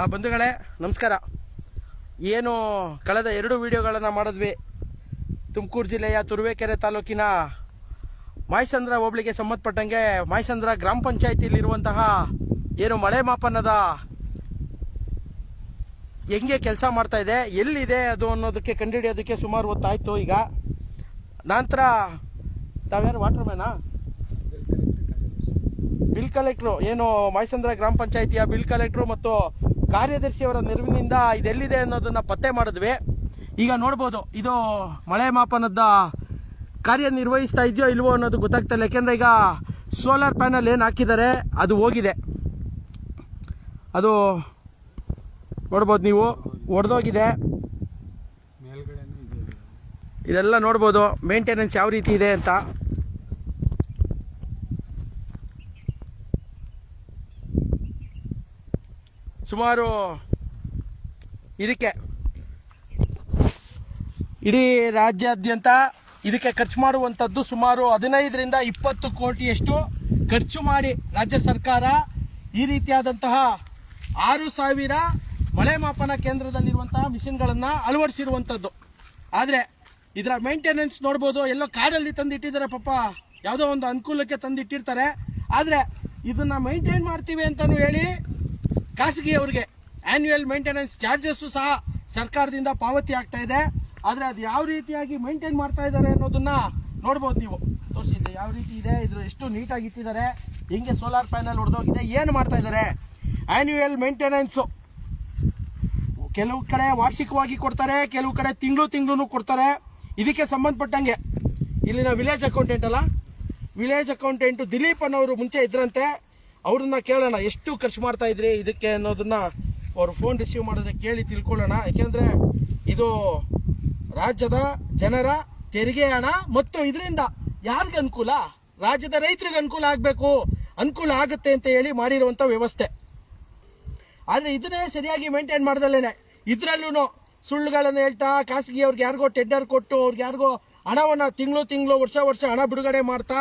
ಆ, ಬಂಧುಗಳೇ, ನಮಸ್ಕಾರ. ಏನು ಕಳೆದ ಎರಡು ವಿಡಿಯೋಗಳನ್ನು ಮಾಡಿದ್ವಿ. ತುಮಕೂರು ಜಿಲ್ಲೆಯ ತುರುವೇಕೆರೆ ತಾಲೂಕಿನ ಮಾಯಸಂದ್ರ ಹೋಬಳಿಗೆ ಸಂಬಂಧಪಟ್ಟಂಗೆ ಮಾಯಸಂದ್ರ ಗ್ರಾಮ ಪಂಚಾಯತಿಯಲ್ಲಿರುವಂತಹ ಏನು ಮಳೆ ಮಾಪನದ ಹೆಂಗೆ ಕೆಲಸ ಮಾಡ್ತಾ ಇದೆ, ಎಲ್ಲಿದೆ ಅದು ಅನ್ನೋದಕ್ಕೆ ಕಂಡುಹಿಡಿಯೋದಕ್ಕೆ ಸುಮಾರು ಹೊತ್ತಾಯಿತು ಈಗ. ನಂತರ ತಾವ್ಯಾರು ವಾಟರ್ ಮ್ಯಾನಾ? ಬಿಲ್ ಕಲೆಕ್ಟ್ರು, ಏನು ಮಾಯಸಂದ್ರ ಗ್ರಾಮ ಪಂಚಾಯತಿಯ ಬಿಲ್ ಕಲೆಕ್ಟ್ರು ಮತ್ತು ಕಾರ್ಯದರ್ಶಿಯವರ ನೆರವಿನಿಂದ ಇದೆಲ್ಲಿದೆ ಅನ್ನೋದನ್ನ ಪತ್ತೆ ಮಾಡಿದ್ವಿ. ಈಗ ನೋಡ್ಬೋದು ಇದು ಮಳೆ ಮಾಪನದ ಕಾರ್ಯನಿರ್ವಹಿಸ್ತಾ ಇದೆಯೋ ಇಲ್ವೋ ಅನ್ನೋದು ಗೊತ್ತಾಗ್ತಿಲ್ಲ ಯಾಕೆಂದ್ರೆ ಈಗ ಸೋಲಾರ್ ಪ್ಯಾನಲ್ ಏನು ಹಾಕಿದ್ದಾರೆ ಅದು ಹೋಗಿದೆ. ಅದು ನೋಡ್ಬೋದು ನೀವು ಒಡೆದೋಗಿದೆ. ಇದೆಲ್ಲ ನೋಡ್ಬೋದು ಮೇಂಟೆನೆನ್ಸ್ ಯಾವ ರೀತಿ ಇದೆ ಅಂತ. ಸುಮಾರು ಇದಕ್ಕೆ ಇಡೀ ರಾಜ್ಯಾದ್ಯಂತ ಇದಕ್ಕೆ ಖರ್ಚು ಮಾಡುವಂಥದ್ದು ಸುಮಾರು ಹದಿನೈದರಿಂದ ಇಪ್ಪತ್ತು ಕೋಟಿಯಷ್ಟು ಖರ್ಚು ಮಾಡಿ ರಾಜ್ಯ ಸರ್ಕಾರ ಈ ರೀತಿಯಾದಂತಹ ಆರು ಸಾವಿರ ಮಳೆ ಮಾಪನ ಕೇಂದ್ರದಲ್ಲಿರುವಂತಹ ಮಿಷಿನ್ಗಳನ್ನು ಅಳವಡಿಸಿರುವಂಥದ್ದು. ಆದರೆ ಇದರ ಮೇಂಟೆನೆನ್ಸ್ ನೋಡ್ಬೋದು, ಎಲ್ಲೋ ಕಾಡಲ್ಲಿ ತಂದು ಇಟ್ಟಿದ್ದಾರೆ ಪಾಪ. ಯಾವುದೋ ಒಂದು ಅನುಕೂಲಕ್ಕೆ ತಂದಿಟ್ಟಿರ್ತಾರೆ. ಆದರೆ ಇದನ್ನು ಮೈಂಟೈನ್ ಮಾಡ್ತೀವಿ ಅಂತಲೂ ಹೇಳಿ ಖಾಸಗಿಯವರಿಗೆ ಆನ್ಯುವಲ್ ಮೇಂಟೆನೆನ್ಸ್ ಚಾರ್ಜಸ್ಸು ಸಹ ಸರ್ಕಾರದಿಂದ ಪಾವತಿ ಆಗ್ತಾ ಇದೆ. ಆದರೆ ಅದು ಯಾವ ರೀತಿಯಾಗಿ ಮೇಂಟೈನ್ ಮಾಡ್ತಾ ಇದ್ದಾರೆ ಅನ್ನೋದನ್ನ ನೋಡ್ಬೋದು ನೀವು. ತೋರಿಸಿದ್ದೆ ಯಾವ ರೀತಿ ಇದೆ? ಇದ್ರ ಎಷ್ಟು ನೀಟಾಗಿ ಇಟ್ಟಿದ್ದಾರೆ? ಹೆಂಗೆ ಸೋಲಾರ್ ಪ್ಯಾನಲ್ ಹೊಡೆದೋಗಿದೆ ಏನು ಮಾಡ್ತಾ ಇದ್ದಾರೆ? ಆನ್ಯುಯಲ್ ಮೇಂಟೆನೆನ್ಸು ಕೆಲವು ಕಡೆ ವಾರ್ಷಿಕವಾಗಿ ಕೊಡ್ತಾರೆ, ಕೆಲವು ಕಡೆ ತಿಂಗಳು ತಿಂಗಳು ಕೊಡ್ತಾರೆ. ಇದಕ್ಕೆ ಸಂಬಂಧಪಟ್ಟಂಗೆ ಇಲ್ಲಿನ ವಿಲೇಜ್ ಅಕೌಂಟೆಂಟ್ ಅಲ್ಲ? ವಿಲೇಜ್ ಅಕೌಂಟೆಂಟ್ ದಿಲೀಪ್ ಅನ್ನೋರು ಮುಂಚೆ ಇದ್ರಂತೆ. ಅವ್ರನ್ನ ಕೇಳೋಣ, ಎಷ್ಟು ಖರ್ಚು ಮಾಡ್ತಾ ಇದ್ರಿ ಇದಕ್ಕೆ ಅನ್ನೋದನ್ನ ಅವ್ರು ಫೋನ್ ರಿಸೀವ್ ಮಾಡಿದ್ರೆ ಕೇಳಿ ತಿಳ್ಕೊಳ್ಳೋಣ. ಯಾಕೆಂದ್ರೆ ಇದು ರಾಜ್ಯದ ಜನರ ತೆರಿಗೆ ಹಣ ಮತ್ತು ಇದರಿಂದ ಯಾರಿಗೆ ಅನುಕೂಲ? ರಾಜ್ಯದ ರೈತರಿಗೆ ಅನುಕೂಲ ಆಗಬೇಕು, ಅನುಕೂಲ ಆಗುತ್ತೆ ಅಂತ ಹೇಳಿ ಮಾಡಿರುವಂತ ವ್ಯವಸ್ಥೆ. ಆದರೆ ಇದನ್ನೇ ಸರಿಯಾಗಿ ಮೇಂಟೈನ್ ಮಾಡ್ದಲ್ಲೇನೆ. ಇದರಲ್ಲೂ ಸುಳ್ಳುಗಳನ್ನು ಹೇಳ್ತಾ ಖಾಸಗಿ ಅವ್ರಿಗೆ ಯಾರಿಗೋ ಟೆಂಡರ್ ಕೊಟ್ಟು, ಅವ್ರಿಗೆ ಯಾರಿಗೋ ಹಣವನ್ನ ತಿಂಗಳು ತಿಂಗಳು, ವರ್ಷ ವರ್ಷ ಹಣ ಬಿಡುಗಡೆ ಮಾಡ್ತಾ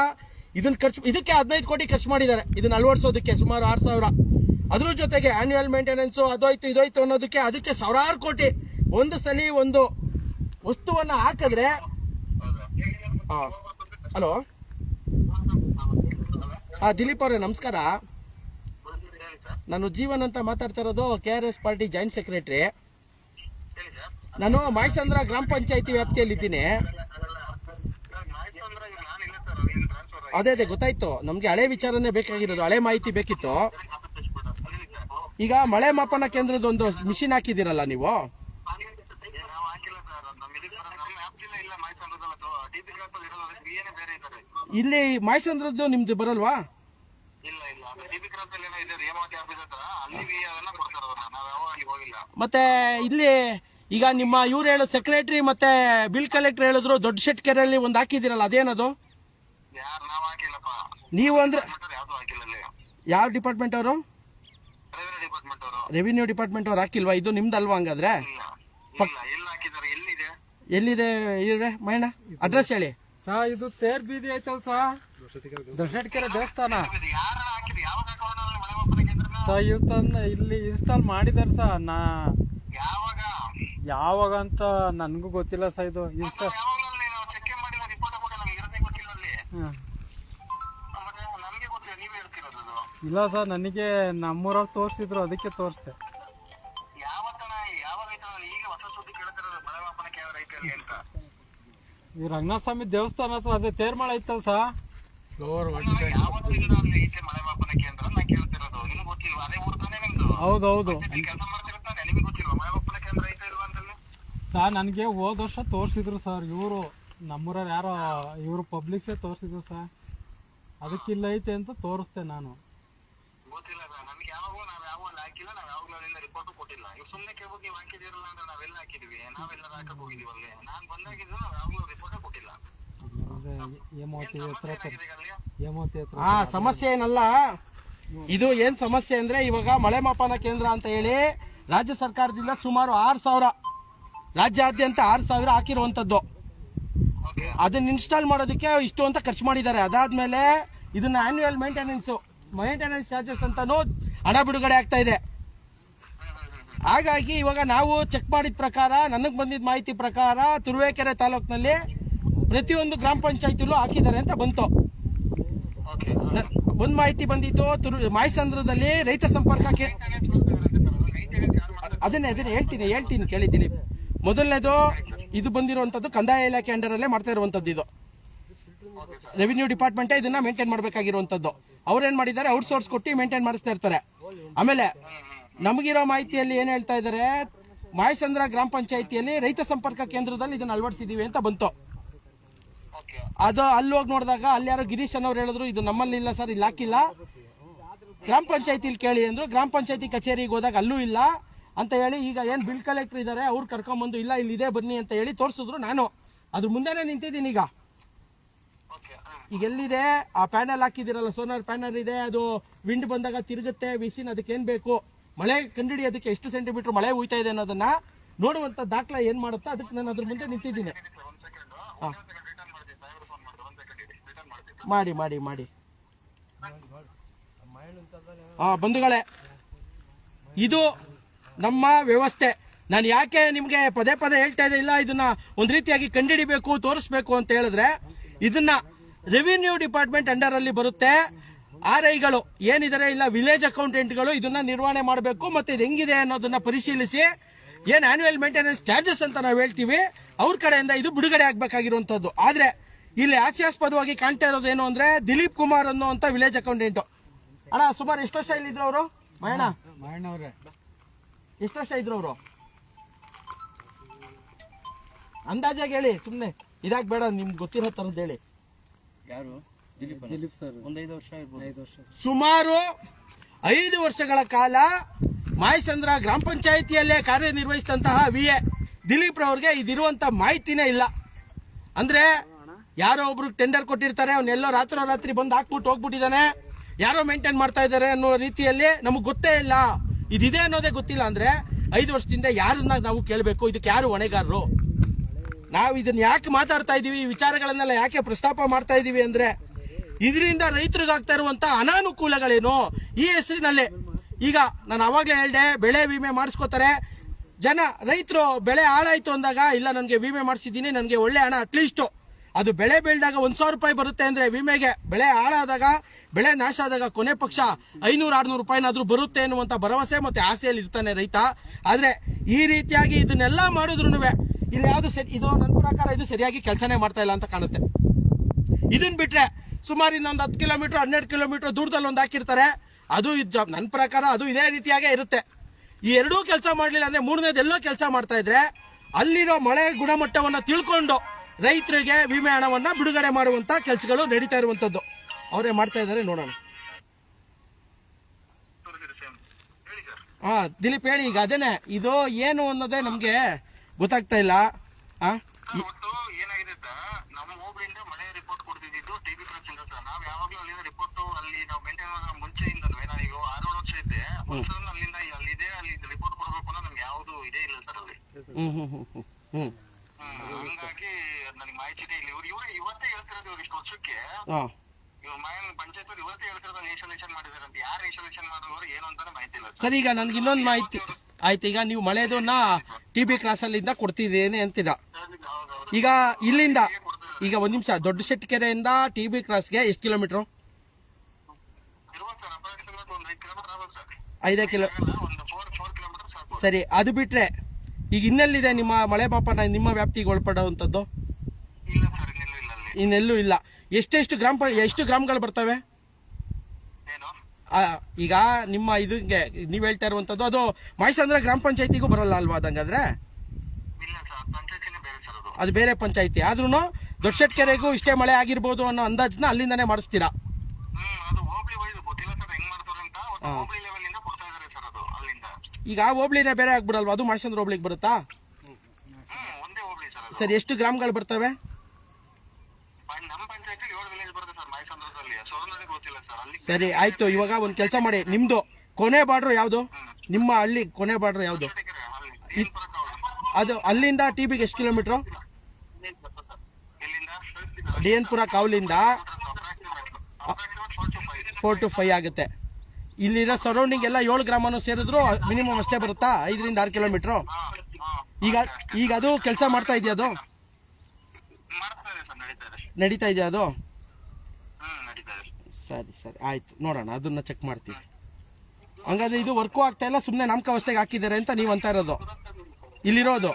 ಇದನ್ನ ಖರ್ಚು, ಇದಕ್ಕೆ ಹದಿನೈದು ಕೋಟಿ ಖರ್ಚು ಮಾಡಿದ್ದಾರೆ. ಇದನ್ನ ಅಳವಡಿಸೋದಕ್ಕೆ ಸುಮಾರು ಆರು ಸಾವಿರ. ಅದ್ರ ಜೊತೆಗೆ ಆನ್ಯುವಲ್ ಮೇಂಟೆನೆನ್ಸ್ ಅದೋಯ್ತು ಇದೋಯ್ತು ಅನ್ನೋದಕ್ಕೆ ಅದಕ್ಕೆ ಸಾವಿರಾರು ಕೋಟಿ. ಒಂದು ಸಲಿ ಒಂದು ವಸ್ತುವನ್ನ ಹಾಕಿದ್ರೆ ಹಲೋ? ಹಾ ದಿಲೀಪ್ ಅವರೇ, ನಮಸ್ಕಾರ. ನಾನು ಜೀವನ್ ಅಂತ ಮಾತಾಡ್ತಾ ಇರೋದು K R S party joint secretary. ನಾನು ಮಾಯಸಂದ್ರ ಗ್ರಾಮ ಪಂಚಾಯತಿ ವ್ಯಾಪ್ತಿಯಲ್ಲಿ ಇದ್ದೀನಿ ಅದೇ ಅದೇ, ಗೊತ್ತಾಯ್ತು. ನಮ್ಗೆ ಹಳೆ ವಿಚಾರನೇ ಬೇಕಾಗಿರೋದು. ಹಳೆ ಮಾಹಿತಿ ಬೇಕಿತ್ತು. ಈಗ ಮಳೆ ಮಾಪನ ಕೇಂದ್ರದ ಒಂದು ಮಿಷಿನ್ ಹಾಕಿದಿರಲ್ಲ ನೀವು? ಇಲ್ಲ ಮಾಯಸಂದ್ರದ್ದು ನಿಮ್ದು ಬರಲ್ವಾ? ಮತ್ತೆ ಇಲ್ಲಿ ಈಗ ನಿಮ್ಮ ಇವ್ರು ಹೇಳೋ ಸೆಕ್ರೆಟರಿ ಮತ್ತೆ ಬಿಲ್ ಕಲೆಕ್ಟರ್ ಹೇಳಿದ್ರು ದೊಡ್ಡ ಶೆಟ್ಕೆರೆಯಲ್ಲಿ ಒಂದು ಹಾಕಿದಿರಲ್ಲ ಅದೇನದು? ಯಾರು ನಾವು ಹಾಕಿಲ್ಲಪ್ಪ. ನೀವು ಅಂದ್ರೆ ಡಿಪಾರ್ಟ್ಮೆಂಟ್ ಯಾವ್ದು ಹಾಕಿಲ್ಲ ಅಲ್ಲಿ. ಯಾವ ಡಿಪಾರ್ಟ್ಮೆಂಟ್ ಅವರು? ರೆವಿನ್ಯೂ ಡಿಪಾರ್ಟ್ಮೆಂಟ್ ಅವರು. ರೆವಿನ್ಯೂ ಡಿಪಾರ್ಟ್ಮೆಂಟ್ ಅವ್ರು ಹಾಕಿಲ್ವಾ? ಇದು ನಿಮ್ದಲ್ವಾ ಹಂಗಾದ್ರೆ? ಇಲ್ಲ ಇಲ್ಲ ಎಲ್ಲಿ ಹಾಕಿದ್ದಾರೆ ಎಲ್ಲಿದೆ? ಎಲ್ಲಿದೆ ಇವ್ರೆ? ಮೈಣ ಅಡ್ರೆಸ್ ಹೇಳಿ. ಸಾ ಇದು ತೇರ್ ಬೀದಿ ಐತಲ್ ಸಾ? ದಶಟ್ಕೆರೆ ದೇವಸ್ಥಾನ. ಇದು ಯಾರ ಹಾಕಿದ್ರು ಯಾವಾಗ ಹಾಕೋಣ ಸಾ ಇಲ್ಲಿ ಇನ್ಸ್ಟಾಲ್ ಮಾಡಿದಾರೆ ಸಾ ನಾ ಯಾವಾಗ? ಯಾವಾಗ ಅಂತ ನನಗೂ ಗೊತ್ತಿಲ್ಲ ಸಾ ಇದು ಇನ್ಸ್ಟಾ ಯಾವಾಗಲೂ ನಾವು ಚೆಕ್ ಮಾಡಿ ರಿಪೋರ್ಟ್ ಕೊಡಿ ನಮ್ಗೆ ಇರೋದೇ ಗೊತ್ತಿಲ್ಲ ಅಲ್ಲಿ ಹ್ಮ್. ಮತ್ತೆ ನಮಗೆ ಗೊತ್ತಿಲ್ಲ ನೀವೇ ಹೇಳ್ತಿರೋದು ಅದು ಇಲ್ಲ ಸರ್ ನನಗೆ ನಮ್ಮೂರಾಗ ತೋರಿಸಿದ್ರು ಅದಕ್ಕೆ ತೋರಿಸ್ತೆ ಈ ರಂಗನಾಥಸ್ವಾಮಿ ದೇವಸ್ಥಾನ ಹತ್ರ ಅದೇ ತೇರ್ಮಳ ಐತಲ್ ಸಾ? ಯಾವತ್ತಿಂದ ಅಲ್ಲಿ ಐತೆ ಕೇಂದ್ರ ನಾ ಕೇಳ್ತಿರೋದು. ನಿಮ್ಗೆ ಗೊತ್ತಿಲ್ವಾ? ಅದೇ ಊರ್ ತಾನೇ ನಿಮ್ದು? ಹೌದೌದು. ಕೆಲಸ ಮಾಡ್ತಿರ್ತಾನೆ ನಿಮಗೆ ಗೊತ್ತಿಲ್ವಾ? ಮಳೆ ಕೇಂದ್ರ ಐತೆ ಇಲ್ವಾ ಅಂತಲ್ಲಿ ಸಾ ನನಗೆ ಹೋದ ವರ್ಷ ತೋರಿಸಿದ್ರು ಸರ್ ಇವರು. ನಮ್ಮೂರಲ್ಲಿ ಯಾರೋ ಇವರು ಪಬ್ಲಿಕ್ಸೇ ತೋರಿಸಿದ್ರು ಸರ್. ಅದಕ್ಕಿಲ್ಲ ಐತೆ ಅಂತ ತೋರಿಸ್ದೆ ನಾನು. ಗೊತ್ತಿಲ್ಲ ಸರ್. ನಮ್ಗೆ ಯಾವಾಗೂ ನಾವ್ ಯಾವ ಅಲ್ಲಿ ಹಾಕಿಲ್ಲ ನಾವ್ ಯಾವಾಗ್ಲೂ ಅಲ್ಲಿಂದ ರಿಪೋರ್ಟ್ ಕೊಟ್ಟಿಲ್ಲ. ಇವ್ ಸುಮ್ನೆ ಕೇಳ್ಬೋದು ನೀವು ಹಾಕಿದಿರಲ್ಲ ಅಂದ್ರೆ ನಾವೆಲ್ಲ ಹಾಕಿದ್ವಿ. ನಾವೆಲ್ಲ ಹಾಕಕ್ ಹೋಗಿದೀವಿ ಅಲ್ಲಿ. ನಾನ್ ಬಂದಾಗಿದ್ದು ನಾವ್ ಯಾವಾಗ್ಲೂ ರಿಪೋರ್ಟ್ ಕೊಟ್ಟಿಲ್ಲ. ಅದೇ ಹೇಮಾವತಿ ಹತ್ರ ಏನಾಗಿದೆ ಈಗ ಅಲ್ಲಿ ಹೇಮಾವತಿ ಹತ್ರ ಆ ಸಮಸ್ಯೆ ಏನಲ್ಲ? ಇದು ಏನ್ ಸಮಸ್ಯೆ ಅಂದ್ರೆ ಇವಾಗ ಮಳೆ ಮಾಪನ ಕೇಂದ್ರ ಅಂತ ಹೇಳಿ ರಾಜ್ಯ ಸರ್ಕಾರದಿಂದ ಸುಮಾರು ಆರು ಸಾವಿರ ರಾಜ್ಯಾದ್ಯಂತ ಆರು ಸಾವಿರ ಹಾಕಿರುವಂತದ್ದು. ಓಕೆ ಅದನ್ನ ಇನ್ಸ್ಟಾಲ್ ಮಾಡೋದಕ್ಕೆ ಇಷ್ಟು ಅಂತ ಖರ್ಚು ಮಾಡಿದ್ದಾರೆ. ಅದಾದ್ಮೇಲೆ ಇದನ್ನ ಆನ್ಯುವಲ್ ಮೇಂಟೆನೆನ್ಸ್ ಮೇಂಟೆನೆನ್ಸ್ ಚಾರ್ಜಸ್ ಅಂತಾನು ಹಣ ಬಿಡುಗಡೆ ಆಗ್ತಾ ಇದೆ. ಹಾಗಾಗಿ ಇವಾಗ ನಾವು ಚೆಕ್ ಮಾಡಿದ ಪ್ರಕಾರ ನನಗೆ ಬಂದಿದ್ದ ಮಾಹಿತಿ ಪ್ರಕಾರ ತುರುವೇಕೆರೆ ತಾಲೂಕಿನಲ್ಲಿ ಪ್ರತಿಯೊಂದು ಗ್ರಾಮ ಪಂಚಾಯತಿಲೂ ಹಾಕಿದ್ದಾರೆ ಅಂತ ಬಂತು. ಒಂದು ಮಾಹಿತಿ ಬಂದಿತ್ತು ತುರು ಮಾಯಸಂದ್ರದಲ್ಲಿ ರೈತ ಸಂಪರ್ಕ ಕೇ- ಅದನ್ನೇ ಅದನ್ನೇ ಹೇಳ್ತೀನಿ ಹೇಳ್ತೀನಿ ಕೇಳಿದ್ದೀನಿ. ಮೊದಲನೇದು ಇದು ಬಂದಿರುವಂತದ್ದು ಕಂದಾಯ ಇಲಾಖೆ ಅಂಡರಲ್ಲೇ ಮಾಡ್ತಾ ಇರುವಂತದ್ದು ಇದು. ರೆವಿನ್ಯೂ ಡಿಪಾರ್ಟ್ಮೆಂಟೇ ಇದನ್ನ ಮೇಂಟೈನ್ ಮಾಡಬೇಕಾಗಿರುವಂತದ್ದು. ಅವ್ರೇನ್ ಮಾಡಿದ್ದಾರೆ? ಔಟ್ಸೋರ್ಸ್ ಕೊಟ್ಟು ಮೇಂಟೈನ್ ಮಾಡಿಸ್ತಾ ಇರ್ತಾರೆ. ಆಮೇಲೆ ನಮಗಿರೋ ಮಾಹಿತಿಯಲ್ಲಿ ಏನ್ ಹೇಳ್ತಾ ಇದ್ದಾರೆ ಮಾಯಸಂದ್ರ ಗ್ರಾಮ ಪಂಚಾಯತಿಯಲ್ಲಿ ರೈತ ಸಂಪರ್ಕ ಕೇಂದ್ರದಲ್ಲಿ ಇದನ್ನ ಅಳವಡಿಸಿದೀವಿ ಅಂತ ಬಂತು. ಅದು ಅಲ್ಲಿ ಹೋಗಿ ನೋಡಿದಾಗ ಅಲ್ಲಿ ಯಾರೋ ಗಿರೀಶ್ ಅನ್ನೋರು ಹೇಳಿದ್ರು, ಇದು ನಮ್ಮಲ್ಲಿ ಇಲ್ಲ ಸರ್, ಇಲ್ಲಿ ಹಾಕಿಲ್ಲ. ಗ್ರಾಮ ಪಂಚಾಯತಿಲಿ ಕೇಳಿ ಅಂದ್ರು. ಗ್ರಾಮ ಪಂಚಾಯತಿ ಕಚೇರಿಗೆ ಹೋದಾಗ ಅಲ್ಲೂ ಇಲ್ಲ. ಅಂತ ಹೇಳಿ ಈಗ ಏನು ಬಿಲ್ ಕಲೆಕ್ಟರ್ ಇದಾರೆ ಅವ್ರು ಕರ್ಕೊಂಬಂದು ಇಲ್ಲ ಇಲ್ಲಿ ಇದೆ ಬನ್ನಿ ಅಂತ ಹೇಳಿ ತೋರಿಸಿದ್ರು ನಾನು. ಅದ್ರ ಮುಂದೆನೆ ನಿಂತಿದ್ದೀನಿ ಈಗ. ಓಕೆ ಈಗ ಎಲ್ಲಿದೆ? ಆ ಪ್ಯಾನಲ್ ಹಾಕಿದಿರಲ್ಲ ಸೋನಾರ್ ಪ್ಯಾನಲ್ ಇದೆ ಅದು ವಿಂಡ್ ಬಂದಾಗ ತಿರುಗುತ್ತೆ ವಿಸಿನ್ ಅದಕ್ಕೆ ಏನ್ ಬೇಕು? ಮಳೆ ಕಂಡಿಡಿ ಅದಕ್ಕೆ ಎಷ್ಟು ಸೆಂಟಿಮೀಟರ್ ಮಳೆ ಹೋಯ್ತಾ ಇದೆ ಅನ್ನೋದನ್ನ ನೋಡುವಂತ ದಾಖಲೆ ಏನು ಮಾಡುತ್ತೋ ಅದಕ್ಕೆ ನಾನು ಅದ್ರ ಮುಂದೆ ನಿಂತಿದ್ದೀನಿ. ಒಂದ್ ಸೆಕೆಂಡ್ ಒಂದ್ ಸೆಕೆಂಡ್ ರಿಟರ್ನ್ ಮಾಡ್ತೀನಿ ಸಾಹೇಬ್ರು ಫೋನ್ ಮಾಡಿದ್ರು ಸೆಕೆಂಡ್ ರಿಟರ್ನ್ ಮಾಡ್ತೀನಿ ಮಾಡಿ ಮಾಡಿ ಮಾಡಿ. ಹಾ ಬಂಧುಗಳೇ ಇದು ನಮ್ಮ ವ್ಯವಸ್ಥೆ. ನಾನು ಯಾಕೆ ನಿಮಗೆ ಪದೇ ಪದೇ ಹೇಳ್ತಾ ಇದೆ ಇಲ್ಲ, ಇದನ್ನ ಒಂದು ರೀತಿಯಾಗಿ ಕಂಡಿಡಿಬೇಕು, ತೋರಿಸ್ಬೇಕು ಅಂತ ಹೇಳಿದ್ರೆ, ಇದನ್ನ ರೆವಿನ್ಯೂ ಡಿಪಾರ್ಟ್ಮೆಂಟ್ ಅಂಡರ್ ಅಲ್ಲಿ ಬರುತ್ತೆ. ಆರ್ ಐಗಳು ಏನಿದ್ದಾರೆ ಇಲ್ಲ ವಿಲೇಜ್ ಅಕೌಂಟೆಂಟ್ಗಳು ಇದನ್ನ ನಿರ್ವಹಣೆ ಮಾಡಬೇಕು, ಮತ್ತೆ ಇದು ಹೆಂಗಿದೆ ಅನ್ನೋದನ್ನ ಪರಿಶೀಲಿಸಿ, ಏನ್ ಆನ್ಯುವಲ್ ಮೇಂಟೆನೆನ್ಸ್ ಚಾರ್ಜಸ್ ಅಂತ ನಾವು ಹೇಳ್ತೀವಿ, ಅವ್ರ ಕಡೆಯಿಂದ ಇದು ಬಿಡುಗಡೆ ಆಗ್ಬೇಕಾಗಿರುವಂತದ್ದು. ಆದ್ರೆ, ಇಲ್ಲಿ ಹಾಸ್ಯಾಸ್ಪದವಾಗಿ ಕಾಣ್ತಾ ಇರೋದು ಏನು ಅಂದ್ರೆ ದಿಲೀಪ್ ಕುಮಾರ್ ಅನ್ನುವಂತ ವಿಲೇಜ್ ಅಕೌಂಟೆಂಟ್ ಅಣ್ಣ, ಸುಮಾರು ಎಷ್ಟು ವರ್ಷ ಇಲ್ಲಿದ್ರು ಅವರು? ಮಾಯಣ್ಣ? ಮಾಯಣ್ಣವ್ರೆ. ಎಷ್ಟು ವರ್ಷ ಇದ್ರು ಅವರು. ಅಂದಾಜಾಗಿ ಹೇಳಿ ಸುಮ್ನೆ ಇದಾಗ ಬೇಡ ನಿಮ್ಗೆ ಗೊತ್ತಿರೋ ತರದ ಹೇಳಿ. ಯಾರು? ದಿಲೀಪ್ ದಿಲೀಪ್ ಸರ್. ಒಂದೈದು ಐದು ವರ್ಷ ಇರ್ಬೋದು. ಐದು ವರ್ಷ ಸುಮಾರು ಐದು ವರ್ಷಗಳ ಕಾಲ ಮಾಯಸಂದ್ರ ಗ್ರಾಮ ಪಂಚಾಯಿತಿಯಲ್ಲೇ ಕಾರ್ಯನಿರ್ವಹಿಸಿದಂತಹ ವಿ. ಎ. ದಿಲೀಪ್ ರವ್ರಿಗೆ ಇದಿರುವಂತ ಮಾಹಿತಿನೇ ಇಲ್ಲ. ಅಂದ್ರೆ ಯಾರೋ ಒಬ್ರು ಟೆಂಡರ್ ಕೊಟ್ಟಿರ್ತಾರೆ ಅವನ್ನೆಲ್ಲೋ ರಾತ್ರೋ ರಾತ್ರಿ ಬಂದು ಹಾಕ್ಬಿಟ್ಟು ಹೋಗ್ಬಿಟ್ಟಿದ್ದಾನೆ. ಯಾರೋ ಮೇಂಟೈನ್ ಮಾಡ್ತಾ ಇದ್ದಾರೆ ಅನ್ನೋ ರೀತಿಯಲ್ಲಿ ನಮಗೆ ಗೊತ್ತೇ ಇಲ್ಲ. ಇದಿದೆ ಅನ್ನೋದೇ ಗೊತ್ತಿಲ್ಲ ಅಂದ್ರೆ ಐದು ವರ್ಷದಿಂದ ಯಾರನ್ನ ನಾವು ಕೇಳಬೇಕು? ಇದಕ್ಕೆ ಯಾರು ಹೊಣೆಗಾರರು? ನಾವು ಇದನ್ನ ಯಾಕೆ ಮಾತಾಡ್ತಾ ಇದೀವಿ? ಈ ವಿಚಾರಗಳನ್ನೆಲ್ಲ ಯಾಕೆ ಪ್ರಸ್ತಾಪ ಮಾಡ್ತಾ ಇದೀವಿ ಅಂದ್ರೆ ಇದರಿಂದ ರೈತರಿಗಾಗ್ತಾ ಇರುವಂತ ಅನಾನುಕೂಲಗಳೇನು? ಈ ಹೆಸರಿನಲ್ಲಿ ಈಗ ನಾನು ಅವಾಗಲೇ ಹೇಳ್ದೆ, ಬೆಳೆ ವಿಮೆ ಮಾಡಿಸ್ಕೋತಾರೆ. ಜನ ರೈತರು ಬೆಳೆ ಹಾಳಾಯ್ತು ಅಂದಾಗ, ಇಲ್ಲ, ನನಗೆ ವಿಮೆ ಮಾಡಿಸಿದ್ದೀನಿ, ನನಗೆ ಒಳ್ಳೆ ಹಣ ಅಟ್ಲೀಸ್ಟ್ ಅದು ಬೆಳೆ ಬೆಳೆದಾಗ ಒಂದ್ ಸಾವಿರ ರೂಪಾಯಿ ಬರುತ್ತೆ ಅಂದ್ರೆ ವಿಮೆಗೆ ಬೆಳೆ ಹಾಳಾದಾಗ, ಬೆಳೆ ನಾಶ ಆದಾಗ ಕೊನೆ ಪಕ್ಷ ಐನೂರು, ಆರ್ನೂರು ರೂಪಾಯಿನಾದರೂ ಬರುತ್ತೆ ಅನ್ನುವಂತ ಭರವಸೆ ಮತ್ತೆ ಆಸೆಯಲ್ಲಿ ಇರ್ತಾನೆ ರೈತ. ಆದರೆ ಈ ರೀತಿಯಾಗಿ ಇದನ್ನೆಲ್ಲ ಮಾಡಿದ್ರು ಇದು ಯಾವುದು ಸರಿ, ಇದು ನನ್ನ ಪ್ರಕಾರ ಇದು ಸರಿಯಾಗಿ ಕೆಲಸನೇ ಮಾಡ್ತಾ ಇಲ್ಲ ಅಂತ ಕಾಣುತ್ತೆ. ಇದನ್ನು ಬಿಟ್ರೆ ಸುಮಾರು ಇನ್ನೊಂದು ಹತ್ತು ಕಿಲೋಮೀಟರ್, ಹನ್ನೆರಡು ಕಿಲೋಮೀಟರ್ ದೂರದಲ್ಲಿ ಒಂದು ಹಾಕಿರ್ತಾರೆ. ಅದು ಇದು ಜಾಬ್ ನನ್ನ ಪ್ರಕಾರ ಅದು ಇದೇ ರೀತಿಯಾಗೇ ಇರುತ್ತೆ. ಈ ಎರಡೂ ಕೆಲಸ ಮಾಡಲಿಲ್ಲ ಅಂದ್ರೆ ಮೂರನೇದೆಲ್ಲೋ ಕೆಲಸ ಮಾಡ್ತಾ ಇದ್ರೆ ಅಲ್ಲಿರೋ ಮಳೆ ಗುಣಮಟ್ಟವನ್ನ ತಿಳ್ಕೊಂಡು ರೈತರಿಗೆ ವಿಮೆ ಹಣವನ್ನ ಬಿಡುಗಡೆ ಮಾಡುವಂತ ಕೆಲಸಗಳು ನಡೀತಾ ಇರುವಂತದ್ದು. ಅವರೇ ಮಾಡ್ತಾ ಇದ್ದಾರೆ ನೋಡೋಣ. ಹಾ ದಿಲೀಪ್ ಹೇಳಿ ಈಗ ಅದೇನೆ ಇದು ಏನು ಅನ್ನೋದೇ ನಮ್ಗೆ ಗೊತ್ತಾಗ್ತಾ ಇಲ್ಲ. ಹ್ಮ್ ಹ್ಮ್ ಹ್ಮ್ ಹ್ಮ್, ಹಂಗಾಗಿ ಅದ್ ನನಗೆ ಮಾಹಿತಿ ಇಲ್ಲ ಇವ್ರು ಇವ್ರು ಇವತ್ತೇ ಹೇಳ್ತಿರೋದು ಇವ್ರು ಇಷ್ಟು ವರ್ಷಕ್ಕೆ ಮಾಯನ್ ಪಂಚಾಯತ್ ಇವತ್ತೇ ಹೇಳ್ತಿರೋದು ಇನ್ಸ್ಟಾಲೇಷನ್ ಮಾಡಿದಾರೆ ಅಂತ. ಯಾರು ಇನ್ಸ್ಟಾಲೇಷನ್ ಮಾಡಿದ್ರು ಏನು ಅಂತಾನೆ ಮಾಹಿತಿ ಇಲ್ಲ ಸರ್. ಈಗ ನನ್ಗೆ ಇನ್ನೊಂದು ಮಾಹಿತಿ ಆಯ್ತು. ಈಗ ನೀವು ಮಳೆದನ್ನ ಟಿ ಬಿ ಕ್ಲಾಸ್ ಅಲ್ಲಿಂದ ಕೊಡ್ತಿದ್ದೇನೆ ಅಂತೀರ. ಈಗ ಇಲ್ಲಿಂದ ಈಗ ಒಂದ್ ನಿಮಿಷ ದೊಡ್ಡ ಶೆಟ್ಟಿಕೆರೆಯಿಂದ ಟಿ ಬಿ ಕ್ರಾಸ್ಗೆ ಎಷ್ಟು ಕಿಲೋಮೀಟರ್ ಐದು ಕಿಲೋ ಸರಿ. ಅದು ಬಿಟ್ರೆ ಈಗ ಇನ್ನೆಲ್ಲಿದೆ ನಿಮ್ಮ ಮಳೆ ಪಾಪನ ನಿಮ್ಮ ವ್ಯಾಪ್ತಿಗೆ ಒಳಪಡುವಂಥದ್ದು? ಇನ್ನೆಲ್ಲೂ ಇಲ್ಲ. ಎಷ್ಟೆಷ್ಟು ಗ್ರಾಮ ಪ- ಎಷ್ಟು ಗ್ರಾಮಗಳು ಬರ್ತವೆ? ಏನು? ಆ, ಈಗ ನಿಮ್ಮ ಇದಕ್ಕೆ ನೀವು ಹೇಳ್ತಾ ಇರುವಂಥದ್ದು ಅದು ಮೈಸಂದ್ರ ಗ್ರಾಮ ಪಂಚಾಯತಿಗೂ ಬರಲ್ಲ ಅಲ್ವಾ ಅದಂಗಾದ್ರೆ ಇಲ್ಲ ಸರ್ ಪಂಚಾಯತಿನೇ ಬೇರೆ ಸರ್ ಅದು. ಅದು ಬೇರೆ ಪಂಚಾಯತಿ. ಆದ್ರೂ ದೊಡ್ಡಕೆರೆಗೂ ಇಷ್ಟೇ ಮಳೆ ಆಗಿರ್ಬೋದು ಅನ್ನೋ ಅಂದಾಜನ್ನ ಅಲ್ಲಿಂದಾನೇ ಮಾಡಿಸ್ತೀರಾ? ಹ್ಮ್ ಅದು ಹೋಬಳಿ ವೈಸ್ ಗೊತ್ತಿಲ್ಲ ಸರ್ ಹೆಂಗ್ ಮಾಡ್ತಾರೆ ಅಂತ ಒಟ್ಟು ಹೋಬಳಿ ಲೆವೆಲ್ ಇಂದ ಕೊಡ್ತಾ ಇದಾರೆ ಸರ್ ಅದು ಅಲ್ಲಿಂದ. ಈಗ ಆ ಹೋಬ್ಳಿನೇ ಬೇರೆ ಆಗ್ಬಿಡಲ್ವಾ? ಅದು ಮಾಯಸಂದ್ರ ಹೋಬ್ಳಿಗೆ ಬರುತ್ತಾ? ಹ್ಮ್ ಒಂದೇ ಹೋಬಳಿ ಸರ್ ಅದು. ಸರಿ ಎಷ್ಟು ಗ್ರಾಮಗಳು ಬರ್ತವೆ? ಪಂಚಾಯತಿ ಏಳು ವಿಲೇಜ್ ಬರುತ್ತೆ ಸರ್ ಮೈಸಂದ್ರದಲ್ಲಿ ಸೊರನಲ್ಲಿ ಗೊತ್ತಿಲ್ಲ ಸರ್ ಅಲ್ಲಿ ಸರಿ ಆಯ್ತು. ಇವಾಗ ಒಂದು ಕೆಲಸ ಮಾಡಿ. ನಿಮ್ದು ಕೊನೆ ಬಾರ್ಡ್ರು ಯಾವುದು? ನಿಮ್ಮ ಹಳ್ಳಿ ಕೊನೆ ಬಾರ್ಡ್ರು ಯಾವುದು. ಅದು ಅಲ್ಲಿಂದ ಟಿ ಬಿಗೆ ಎಷ್ಟು ಕಿಲೋಮೀಟ್ರು? ಇಲ್ಲಿಂದ D N Pura ಕಾವಲಿಂದ four two five four two five ಆಗುತ್ತೆ. ಇಲ್ಲಿರೋ ಸರೌಂಡಿಂಗ್ ಎಲ್ಲ ಏಳು ಗ್ರಾಮನು ಸೇರಿದ್ರು ಮಿನಿಮಮ್ ಅಷ್ಟೇ ಬರುತ್ತಾ? ಐದರಿಂದ ಆರು ಕಿಲೋಮೀಟ್ರು? ಈಗ ಈಗ ಅದು ಕೆಲಸ ಮಾಡ್ತಾ ಇದೆಯಾ ಅದು? ನಡೀತಾ ಇದೆ ಇದೆಯಾ ಅದು? ಸರಿ ಸರಿ. ಆಯ್ತು. ನೋಡೋಣ ಅದನ್ನ ಚೆಕ್ ಮಾಡ್ತೀವಿ ಹಂಗಾದ್ರೆ ಇದು ವರ್ಕು ಆಗ್ತಾ ಇಲ್ಲ ಸುಮ್ಮನೆ ನಾಮಕಾವಸ್ಥೆಗೆ ಹಾಕಿದ್ದಾರೆ ಅಂತ ನೀವು ಅಂತ ಇರೋದು. ಇಲ್ಲಿರೋದು.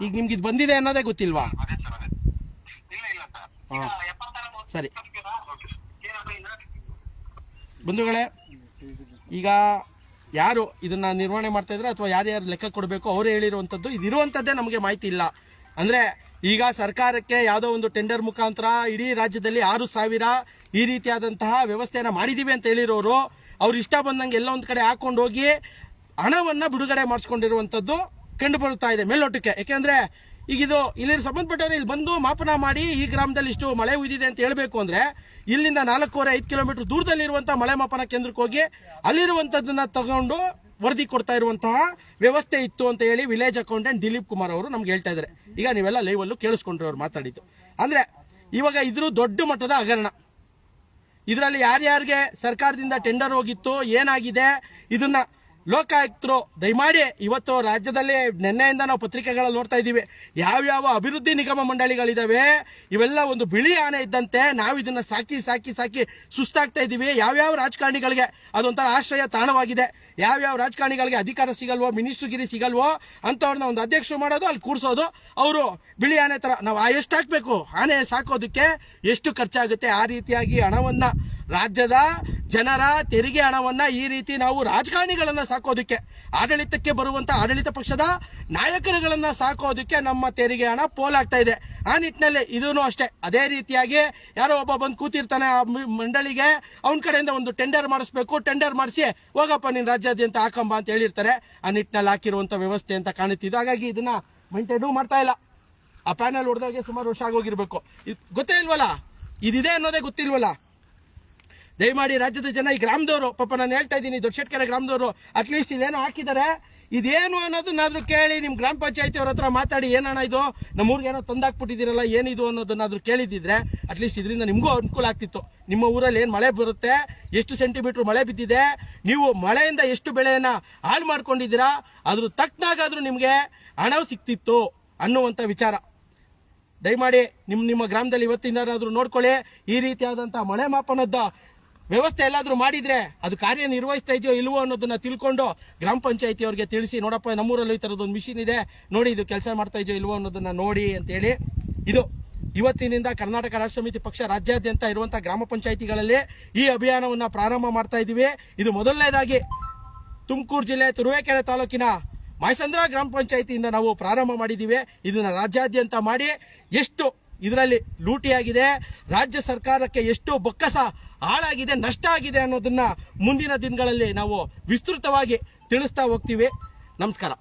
ಈಗ ನಿಮ್ಗೆ ಇದು ಬಂದಿದೆ ಅನ್ನೋದೇ ಗೊತ್ತಿಲ್ವಾ? ಹಾ. ಸರಿ. ಬಂಧುಗಳೇ ಈಗ ಯಾರು ಇದನ್ನ ನಿರ್ವಹಣೆ ಮಾಡ್ತಾ ಇದ್ರೆ ಅಥವಾ ಯಾರ್ಯಾರು ಲೆಕ್ಕ ಕೊಡಬೇಕು, ಅವರೇ ಹೇಳಿರುವಂಥದ್ದು ಇದು ಇರುವಂಥದ್ದೇ ನಮಗೆ ಮಾಹಿತಿ ಇಲ್ಲ. ಅಂದ್ರೆ ಈಗ ಸರ್ಕಾರಕ್ಕೆ ಯಾವುದೋ ಒಂದು ಟೆಂಡರ್ ಮುಖಾಂತರ ಇಡೀ ರಾಜ್ಯದಲ್ಲಿ ಆರು ಸಾವಿರ ಈ ರೀತಿಯಾದಂತಹ ವ್ಯವಸ್ಥೆಯನ್ನ ಮಾಡಿದೀವಿ ಅಂತ ಹೇಳಿರೋರು, ಅವ್ರು ಇಷ್ಟ ಬಂದಂಗೆ ಎಲ್ಲ ಒಂದು ಕಡೆ ಹಾಕೊಂಡು ಹೋಗಿ ಹಣವನ್ನ ಬಿಡುಗಡೆ ಮಾಡಿಸ್ಕೊಂಡಿರುವಂಥದ್ದು ಕಂಡು ಬರುತ್ತಾ ಇದೆ ಮೇಲ್ನೋಟಕ್ಕೆ. ಯಾಕೆಂದ್ರೆ ಈಗ ಇದು ಇಲ್ಲಿ ಸಂಬಂಧಪಟ್ಟವ್ರು ಇಲ್ಲಿ ಬಂದು ಮಾಪನ ಮಾಡಿ ಈ ಗ್ರಾಮದಲ್ಲಿ ಇಷ್ಟು ಮಳೆ ಉಯ್ದಿದೆ ಅಂತ ಹೇಳಬೇಕು ಅಂದ್ರೆ ಇಲ್ಲಿಂದ ನಾಲ್ಕೂವರೆ ಐದು ಕಿಲೋಮೀಟರ್ ದೂರದಲ್ಲಿರುವಂತಹ ಮಳೆ ಮಾಪನ ಕೇಂದ್ರಕ್ಕೆ ಹೋಗಿ ಅಲ್ಲಿರುವಂತದನ್ನ ತಗೊಂಡು ವರದಿ ಕೊಡ್ತಾ ಇರುವಂತಹ ವ್ಯವಸ್ಥೆ ಇತ್ತು ಅಂತ ಹೇಳಿ ವಿಲೇಜ್ ಅಕೌಂಟೆಂಟ್ ದಿಲೀಪ್ ಕುಮಾರ್ ಅವರು ನಮ್ಗೆ ಹೇಳ್ತಾ ಇದ್ದಾರೆ. ಈಗ ನೀವೆಲ್ಲ ಲೈವ್ ಅಲ್ಲೂ ಕೇಳಿಸ್ಕೊಂಡ್ರೆ ಅವ್ರು ಮಾತಾಡಿದ್ದು. ಅಂದ್ರೆ ಇವಾಗ ಇದ್ರು ದೊಡ್ಡ ಮಟ್ಟದ ಹಗರಣ. ಇದರಲ್ಲಿ ಯಾರ್ಯಾರಿಗೆ ಸರ್ಕಾರದಿಂದ ಟೆಂಡರ್ ಹೋಗಿತ್ತು ಏನಾಗಿದೆ, ಇದನ್ನ ಲೋಕಾಯುಕ್ತರು, ದಯಮಾಡಿ ಇವತ್ತು ರಾಜ್ಯದಲ್ಲಿ ನಿನ್ನೆಯಿಂದ ನಾವು ಪತ್ರಿಕೆಗಳಲ್ಲಿ ನೋಡ್ತಾ ಇದ್ದೀವಿ. ಯಾವ್ಯಾವ ಅಭಿವೃದ್ಧಿ ನಿಗಮ ಮಂಡಳಿಗಳಿದಾವೆ, ಇವೆಲ್ಲ ಒಂದು ಬಿಳಿ ಆನೆ ಇದ್ದಂತೆ ನಾವು ಇದನ್ನ ಸಾಕಿ ಸಾಕಿ ಸಾಕಿ ಸುಸ್ತಾಗ್ತಾ ಇದ್ದೀವಿ. ಯಾವ್ಯಾವ ರಾಜಕಾರಣಿಗಳಿಗೆ ಅದೊಂಥರ ಆಶ್ರಯ ತಾಣವಾಗಿದೆ. ಯಾವ್ಯಾವ ರಾಜಕಾರಣಿಗಳಿಗೆ ಅಧಿಕಾರ ಸಿಗಲ್ವೋ, ಮಿನಿಸ್ಟ್ರಿಗಿರಿ ಸಿಗಲ್ವೋ ಅಂತವ್ರನ್ನ ಒಂದು ಅಧ್ಯಕ್ಷರು ಮಾಡೋದು, ಅಲ್ಲಿ ಕೂರಿಸೋದು, ಅವರು ಬಿಳಿ ಆನೆ ತರ. ನಾವು ಎಷ್ಟು ಹಾಕಬೇಕು? ಆನೆ ಸಾಕೋದಕ್ಕೆ ಎಷ್ಟು ಖರ್ಚಾಗುತ್ತೆ? ಆ ರೀತಿಯಾಗಿ ಹಣವನ್ನ ರಾಜ್ಯದ ಜನರ ತೆರಿಗೆ ಹಣವನ್ನ ಈ ರೀತಿ ನಾವು ರಾಜಕಾರಣಿಗಳನ್ನ ಸಾಕೋದಕ್ಕೆ, ಆಡಳಿತಕ್ಕೆ ಬರುವಂತ ಆಡಳಿತ ಪಕ್ಷದ ನಾಯಕರುಗಳನ್ನ ಸಾಕೋದಕ್ಕೆ ನಮ್ಮ ತೆರಿಗೆ ಹಣ ಪೋಲಾಗ್ತಾ ಇದೆ. ಆ ನಿಟ್ಟಿನಲ್ಲಿ ಇದೂ ಅಷ್ಟೇ. ಅದೇ ರೀತಿಯಾಗಿ ಯಾರೋ ಒಬ್ಬ ಬಂದು ಕೂತಿರ್ತಾನೆ, ಆ ಮಂಡಳಿಗೆ ಅವನ ಕಡೆಯಿಂದ ಒಂದು ಟೆಂಡರ್ ಮಾಡಿಸ್ಬೇಕು, ಟೆಂಡರ್ ಮಾಡಿಸಿ, ಹೋಗಪ್ಪ ನೀನ್ ರಾಜ್ಯಾದ್ಯಂತ ಹಾಕಂಬ ಅಂತ ಹೇಳಿರ್ತಾರೆ. ಆ ನಿಟ್ಟಿನಲ್ಲಿ ಹಾಕಿರುವಂತ ವ್ಯವಸ್ಥೆ ಅಂತ ಕಾಣುತ್ತಿದೆ. ಹಾಗಾಗಿ ಇದನ್ನ ಮೈಂಟೈನೂ ಮಾಡ್ತಾ ಇಲ್ಲ. ಆ ಪ್ಯಾನಲ್ ಹೊಡೆದಾಗೆ ಸುಮಾರು ವರ್ಷ ಆಗೋಗಿರ್ಬೇಕು. ಗೊತ್ತೇ ಇಲ್ವಲ್ಲ? ಇದಿದೆ ಅನ್ನೋದೇ ಗೊತ್ತಿಲ್ವಲ್ಲ? ದಯಮಾಡಿ ರಾಜ್ಯದ ಜನ, ಈ ಗ್ರಾಮದವರು, ಪಾಪ ನಾನು ಹೇಳ್ತಾ ಇದ್ದೀನಿ, ದೊಡ್ಡಶೆಟ್ಕೆರೆ ಗ್ರಾಮದವರು ಅಟ್ಲೀಸ್ಟ್ ಇದೇನೋ ಹಾಕಿದ್ದಾರೆ ಇದೇನು ಅನ್ನೋದನ್ನಾದ್ರೂ ಕೇಳಿ ನಿಮ್ಮ ಗ್ರಾಮ ಪಂಚಾಯತಿ ಅವ್ರ ಹತ್ರ ಮಾತಾಡಿ, ಏನಣ್ಣ ಇದು? ನಮ್ಮೂರಿಗೆ ಏನೋ ತಂದಾಕ್ಬಿಟ್ಟಿದ್ದೀರಲ್ಲ, ಏನಿದು ಅನ್ನೋದನ್ನಾದ್ರೂ ಕೇಳಿದಿದ್ರೆ ಅಟ್ಲೀಸ್ಟ್ ಇದರಿಂದ ನಿಮಗೂ ಅನುಕೂಲ ಆಗ್ತಿತ್ತು. ನಿಮ್ಮ ಊರಲ್ಲಿ ಏನು ಮಳೆ ಬರುತ್ತೆ? ಎಷ್ಟು ಸೆಂಟಿಮೀಟರ್ ಮಳೆ ಬಿದ್ದಿದೆ? ನೀವು ಮಳೆಯಿಂದ ಎಷ್ಟು ಬೆಳೆಯನ್ನು ಹಾಳು ಮಾಡ್ಕೊಂಡಿದ್ದೀರಾ? ಅದ್ರ ತಕ್ಕನಾಗಾದ್ರೂ ನಿಮಗೆ ಹಣ ಸಿಕ್ತಿತ್ತು ಅನ್ನುವಂತ ವಿಚಾರ. ದಯಮಾಡಿ ನಿಮ್ಮ ನಿಮ್ಮ ಗ್ರಾಮದಲ್ಲಿ ಇವತ್ತಿಂದಾದ್ರೂ ನೋಡ್ಕೊಳ್ಳಿ. ಈ ರೀತಿಯಾದಂಥ ಮಳೆ ಮಾಪನದ ವ್ಯವಸ್ಥೆ ಎಲ್ಲಾದರೂ ಮಾಡಿದ್ರೆ ಅದು ಕಾರ್ಯನಿರ್ವಹಿಸ್ತಾ ಇದೆಯೋ ಇಲ್ವೋ ಅನ್ನೋದನ್ನ ತಿಳ್ಕೊಂಡು ಗ್ರಾಮ ಪಂಚಾಯತಿ ಅವರಿಗೆ ತಿಳಿಸಿ, ನೋಡಪ್ಪ, ನಮ್ಮೂರಲ್ಲಿ ಈ ತರದೊಂದು ಮಿಷಿನ್ ಇದೆ, ನೋಡಿ ಇದು ಕೆಲಸ ಮಾಡ್ತಾ ಇದೆಯೋ ಇಲ್ವೋ ಅನ್ನೋದನ್ನ ನೋಡಿ ಅಂತ ಹೇಳಿ ಇದು ಇವತ್ತಿನಿಂದ ಕರ್ನಾಟಕ ರಾಷ್ಟ್ರ ಸಮಿತಿ ಪಕ್ಷ ರಾಜ್ಯಾದ್ಯಂತ ಇರುವಂತಹ ಗ್ರಾಮ ಪಂಚಾಯತಿಗಳಲ್ಲಿ ಈ ಅಭಿಯಾನವನ್ನ ಪ್ರಾರಂಭ ಮಾಡ್ತಾ ಇದೀವಿ. ಇದು ಮೊದಲನೇದಾಗಿ ತುಮಕೂರು ಜಿಲ್ಲೆ ತುರುವೇಕೆರೆ ತಾಲೂಕಿನ ಮಾಯಸಂದ್ರ ಗ್ರಾಮ ಪಂಚಾಯತಿಯಿಂದ ನಾವು ಪ್ರಾರಂಭ ಮಾಡಿದ್ದೀವಿ ಇದನ್ನು ರಾಜ್ಯಾದ್ಯಂತ ಮಾಡಿ ಎಷ್ಟು ಇದರಲ್ಲಿ ಲೂಟಿಯಾಗಿದೆ, ರಾಜ್ಯ ಸರ್ಕಾರಕ್ಕೆ ಎಷ್ಟು ಬೊಕ್ಕಸ ಹಾಳಾಗಿದೆ ನಷ್ಟ ಆಗಿದೆ ಅನ್ನೋದನ್ನ ಮುಂದಿನ ದಿನಗಳಲ್ಲಿ ನಾವು ವಿಸ್ತೃತವಾಗಿ ತಿಳಿಸ್ತಾ ಹೋಗ್ತೀವಿ. ನಮಸ್ಕಾರ.